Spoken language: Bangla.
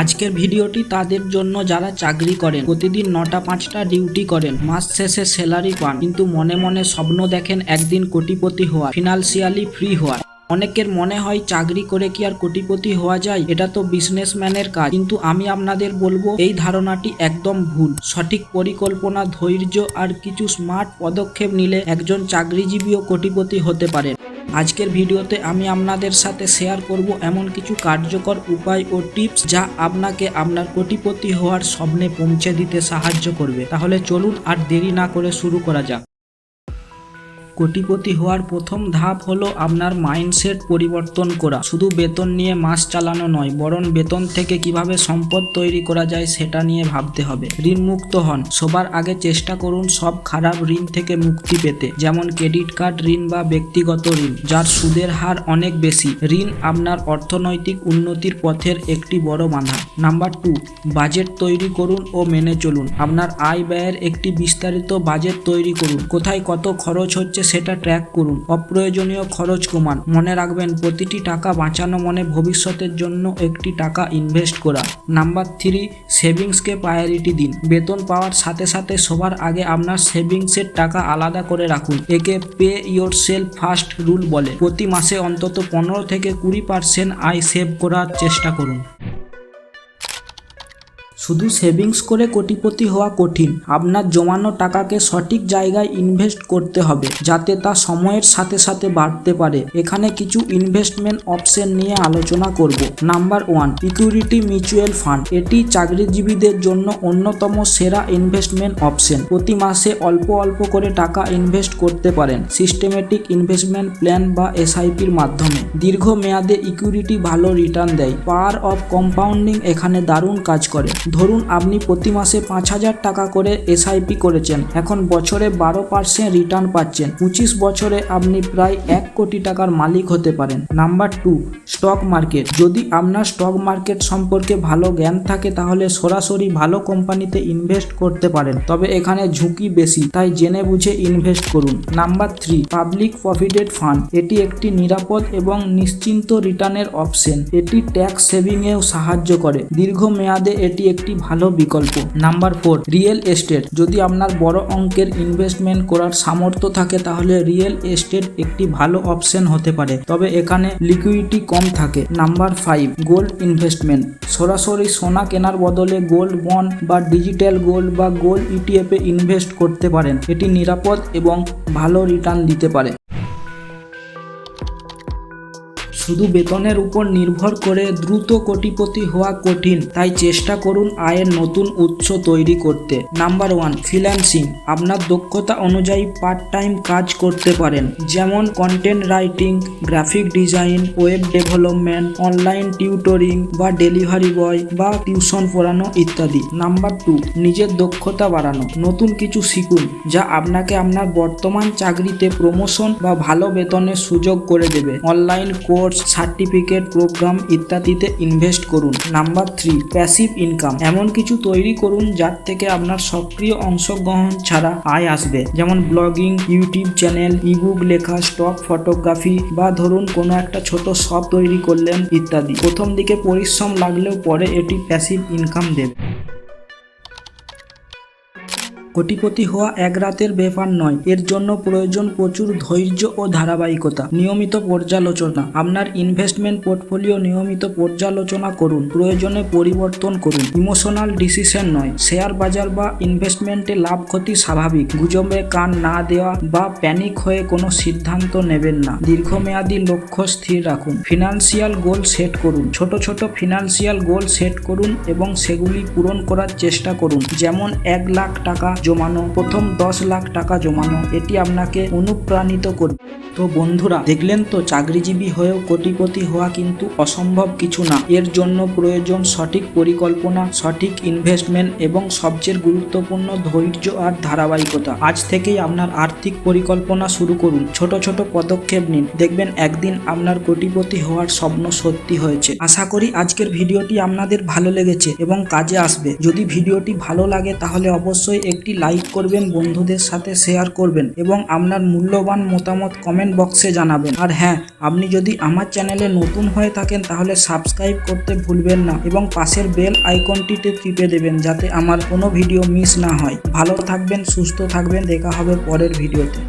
আজকের ভিডিওটি তাদের জন্য যারা চাকরি করেন, প্রতিদিন নটা পাঁচটা ডিউটি করেন, মাস শেষে স্যালারি পান। কিন্তু মনে মনে স্বপ্ন দেখেন একদিন কোটিপতি হওয়া ফিনান্সিয়ালি ফ্রি হওয়া অনেকের মনে হয় চাকরি করে কি আর কোটিপতি হওয়া যায়, এটা তো বিজনেসম্যানের কাজ। কিন্তু আমি আপনাদের বলব, এই ধারণাটি একদম ভুল। সঠিক পরিকল্পনা, ধৈর্য আর কিছু স্মার্ট পদক্ষেপ নিলে একজন চাকরিজীবীও কোটিপতি হতে পারে আজকের ভিডিওতে আমি আপনাদের সাথে শেয়ার করব এমন কিছু কার্যকর উপায় ও টিপস যা আপনাকে আপনার কোটিপতি হওয়ার স্বপ্নে পৌঁছে দিতে সাহায্য করবে। তাহলে চলুন আর দেরি না করে শুরু করা যাক। কোটিপতি হওয়ার প্রথম ধাপ হলো আপনার মাইন্ডসেট পরিবর্তন করা। শুধু বেতন নিয়ে মাস চালানো নয়, বরং বেতন থেকে কীভাবে সম্পদ তৈরি করা যায় সেটা নিয়ে ভাবতে হবে। ঋণ মুক্ত হন। সবার আগে চেষ্টা করুন সব খারাপ ঋণ থেকে মুক্তি পেতে, যেমন ক্রেডিট কার্ড ঋণ বা ব্যক্তিগত ঋণ, যার সুদের হার অনেক বেশি। ঋণ আপনার অর্থনৈতিক উন্নতির পথের একটি বড় বাধা। নাম্বার টু, বাজেট তৈরি করুন ও মেনে চলুন। আপনার আয় ব্যয়ের একটি বিস্তারিত বাজেট তৈরি করুন। কোথায় কত খরচ হচ্ছে সেটা ট্র্যাক করুন। অপ্রয়োজনীয় খরচ কমান। মনে রাখবেন, প্রতিটি টাকা বাঁচানো মনে ভবিষ্যতের জন্য একটি টাকা ইনভেস্ট করা। নাম্বার থ্রি সেভিংসকে প্রায়োরিটি দিন। বেতন পাওয়ার সাথে সাথে সবার আগে আপনার সেভিংসের টাকা আলাদা করে রাখুন। একে pay yourself first rule বলে। প্রতি মাসে অন্তত পনেরো থেকে কুড়ি পার্সেন্ট আয় সেভ করার চেষ্টা করুন। শুধু সেভিংস করে কোটিপতি হওয়া কঠিন। আপনার জমানো টাকাকে সঠিক জায়গায় ইনভেস্ট করতে হবে, যাতে তা সময়ের সাথে সাথে বাড়তে পারে। এখানে কিছু ইনভেস্টমেন্ট অপশন নিয়ে আলোচনা করব। Number one, equity mutual fund. এটি চাকরিজীবীদের জন্য অন্যতম সেরা ইনভেস্টমেন্ট অপশন। প্রতি মাসে অল্প অল্প করে টাকা ইনভেস্ট করতে পারেন। সিস্টেমেটিক ইনভেস্টমেন্ট প্ল্যান বা এসআইপির মাধ্যমে। দীর্ঘ মেয়াদে ইকুইরিটি ভালো রিটার্ন দেয়। পাওয়ার অফ কম্পাউন্ডিং এখানে দারুণ কাজ করে। ধরুন আপনি প্রতি মাসে পাঁচ হাজার টাকা করে এসআইপি করেছেন, এখন বছরে বারো পার্সেন্ট রিটার্ন পাচ্ছেন। পঁচিশ বছরে আপনি প্রায় এক কোটি টাকার মালিক হতে পারেন। নাম্বার টু স্টক মার্কেট যদি আপনার স্টক মার্কেট সম্পর্কে ভালো জ্ঞান থাকে, তাহলে সরাসরি ভালো কোম্পানিতে ইনভেস্ট করতে পারেন। তবে এখানে ঝুঁকি বেশি, তাই জেনে বুঝে ইনভেস্ট করুন। Number three public provident fund এটি একটি নিরাপদ এবং নিশ্চিন্ত রিটার্নের অপশন এটি ট্যাক্স সেভিংয়েও সাহায্য করে। দীর্ঘ মেয়াদে এটি একটি ভালো বিকল্প। Number four, real estate. যদি আপনার বড় অঙ্কের ইনভেস্টমেন্ট করার সামর্থ্য থাকে, তাহলে রিয়েল এস্টেট একটি ভালো অপশন হতে পারে। তবে এখানে লিকুইডিটি কম থাকে। নাম্বার ফাইভ, গোল্ড ইনভেস্টমেন্ট সরাসরি সোনা কেনার বদলে গোল্ড বন্ড বা ডিজিটাল গোল্ড বা গোল্ড ইটিএফে ইনভেস্ট করতে পারেন। এটি নিরাপদ এবং ভালো রিটার্ন দিতে পারে। শুধু বেতনের উপর নির্ভর করে দ্রুত কোটিপতি হওয়া কঠিন, তাই চেষ্টা করুন আয়ের নতুন উৎস তৈরি করতে। Number one, freelancing. আপনার দক্ষতা অনুযায়ী পার্ট টাইম কাজ করতে পারেন, যেমন content writing, graphic design, web development, online tutoring বা ডেলিভারি বয় বা টিউশন পড়ানো ইত্যাদি। নাম্বার টু, নিজের দক্ষতা বাড়ানো। নতুন কিছু শিখুন, যা আপনাকে আপনার বর্তমান চাকরিতে প্রমোশন বা ভালো বেতনের সুযোগ করে দেবে। অনলাইন কোর্স সার্টিফিকেট, প্রোগ্রাম ইত্যাদিতে ইনভেস্ট করুন। Number three, passive income. এমন কিছু তৈরি করুন যার থেকে আপনার সক্রিয় অংশগ্রহণ ছাড়া আয় আসবে। যেমন ব্লগিং, ইউটিউব চ্যানেল, ইবুক লেখা, স্টক ফটোগ্রাফি বা ধরুন কোনো একটা ছোট শপ তৈরি করলেন ইত্যাদি। প্রথম দিকে পরিশ্রম লাগলেও পরে এটি প্যাসিভ ইনকাম দেবে। কোটিপতি হওয়া এক রাতের ব্যাপার নয়। এর জন্য প্রয়োজন প্রচুর ধৈর্য ও ধারাবাহিকতা। নিয়মিত পর্যালোচনা। আপনার ইনভেস্টমেন্ট পোর্টফোলিও নিয়মিত পর্যালোচনা করুন। প্রয়োজনে পরিবর্তন করুন। ইমোশনাল ডিসিশন নয়। শেয়ার বাজার বা ইনভেস্টমেন্টে লাভ ক্ষতি স্বাভাবিক। গুজবে কান না দেওয়া বা প্যানিক হয়ে কোনো সিদ্ধান্ত নেবেন না। দীর্ঘমেয়াদী লক্ষ্য স্থির রাখুন। ফিনান্সিয়াল গোল সেট করুন। ছোট ছোট ফিনান্সিয়াল গোল সেট করুন এবং সেগুলি পূরণ করার চেষ্টা করুন। যেমন এক লাখ টাকা জমানো, প্রথম দশ লাখ টাকা জমানো, এটি আপনাকে অনুপ্রাণিত করবে। তো বন্ধুরা, দেখলেন তো, চাকরিজীবী হয়েও কোটিপতি হওয়া কিন্তু অসম্ভব কিছু না। এর জন্য প্রয়োজন সঠিক পরিকল্পনা, সঠিক ইনভেস্টমেন্ট এবং সবচেয়ে গুরুত্বপূর্ণ ধৈর্য আর ধারাবাহিকতা। আজ থেকেই আপনার আর্থিক পরিকল্পনা শুরু করুন। ছোট ছোট পদক্ষেপ নিন। দেখবেন একদিন আপনার কোটিপতি হওয়ার স্বপ্ন সত্যি হয়েছে। আশা করি আজকের ভিডিওটি আপনাদের ভালো লেগেছে এবং কাজে আসবে। যদি ভিডিওটি ভালো লাগে তাহলে অবশ্যই একটি লাইক করবেন, বন্ধুদের সাথে শেয়ার করবেন এবং আপনার মূল্যবান মতামত কমেন্ট বক্সে জানাবেন। আর হ্যাঁ আপনি যদি আমার চ্যানেলে নতুন হয়ে থাকেন, তাহলে সাবস্ক্রাইব করতে ভুলবেন না এবং পাশের বেল আইকনটিতে টিপে দেবেন যাতে আমার কোনো ভিডিও মিস না হয়। ভালো থাকবেন, সুস্থ থাকবেন, দেখা হবে পরের ভিডিওতে